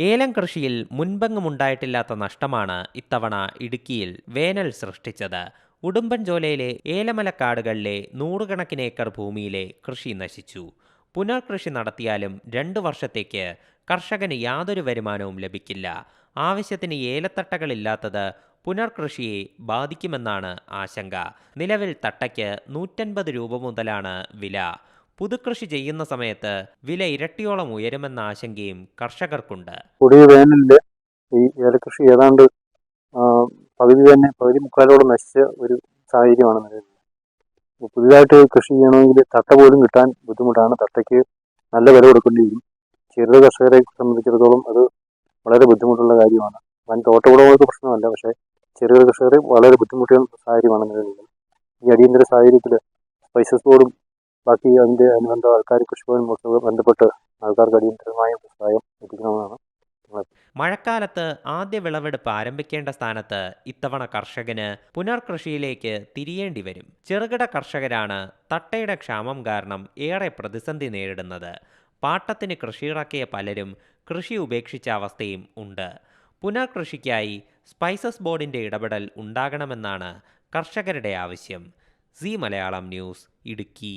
ഏലം കൃഷിയിൽ മുൻപെങ്ങുമുണ്ടായിട്ടില്ലാത്ത നഷ്ടമാണ് ഇത്തവണ ഇടുക്കിയിൽ വേനൽ സൃഷ്ടിച്ചത്. ഉടുമ്പൻചോലയിലെ ഏലമലക്കാടുകളിലെ നൂറുകണക്കിന് ഏക്കർ ഭൂമിയിലെ കൃഷി നശിച്ചു. പുനർകൃഷി നടത്തിയാലും രണ്ടു വർഷത്തേക്ക് കർഷകന് യാതൊരു വരുമാനവും ലഭിക്കില്ല. ആവശ്യത്തിന് ഏലത്തട്ടകളില്ലാത്തത് പുനർകൃഷിയെ ബാധിക്കുമെന്നാണ് ആശങ്ക. നിലവിൽ തട്ടയ്ക്ക് നൂറ്റൻപത് രൂപ മുതലാണ് വില. പുതുകൃഷി ചെയ്യുന്ന സമയത്ത് വില ഇരട്ടിയോളം ഉയരുമെന്ന ആശങ്കയും കർഷകർക്കുണ്ട്. കൊടിയ ഈ ഏലകൃഷി ഏതാണ്ട് പകുതി തന്നെ പകുതി മുക്കാലോളം നശിച്ച ഒരു സാഹചര്യമാണ് നിലവിൽ. പുതിയതായിട്ട് കൃഷി ചെയ്യണമെങ്കിൽ തട്ട പോലും കിട്ടാൻ ബുദ്ധിമുട്ടാണ്. തട്ടയ്ക്ക് നല്ല വില കൊടുക്കേണ്ടി വരും ചെറുകിട കർഷകരെ സംബന്ധിച്ചിടത്തോളം അത് വളരെ ബുദ്ധിമുട്ടുള്ള കാര്യമാണ്. വൻ തോട്ടവിളകൾക്ക് പ്രശ്നമല്ല പക്ഷേ ചെറുകിട കർഷകരെ വളരെ ബുദ്ധിമുട്ടുന്ന സാഹചര്യമാണ് നിലവിലുള്ളത്. ഈ അടിയന്തര സാഹചര്യത്തിൽ സ്പൈസസ് ബോർഡും ബാക്കി അതിന്റെ അനുബന്ധ ആൾക്കാർ കൃഷിഭവൻ ഒക്കെ ബന്ധപ്പെട്ട് ആൾക്കാർക്ക് അടിയന്തരമായ സഹായം എത്തിക്കണമെന്നാണ് മഴക്കാലത്ത് ആദ്യ വിളവെടുപ്പ് ആരംഭിക്കേണ്ട സ്ഥാനത്ത് ഇത്തവണ കർഷകന് പുനർകൃഷിയിലേക്ക് തിരിയേണ്ടി വരും. ചെറുകിട കർഷകരാണ് തട്ടയുടെ ക്ഷാമം കാരണം ഏറെ പ്രതിസന്ധി നേരിടുന്നത്. പാട്ടത്തിന് കൃഷിയിറക്കിയ പലരും കൃഷി ഉപേക്ഷിച്ച അവസ്ഥയും ഉണ്ട്. പുനർകൃഷിക്കായി സ്പൈസസ് ബോർഡിന്റെ ഇടപെടൽ ഉണ്ടാകണമെന്നാണ് കർഷകരുടെ ആവശ്യം. C Malayalam news Idukki.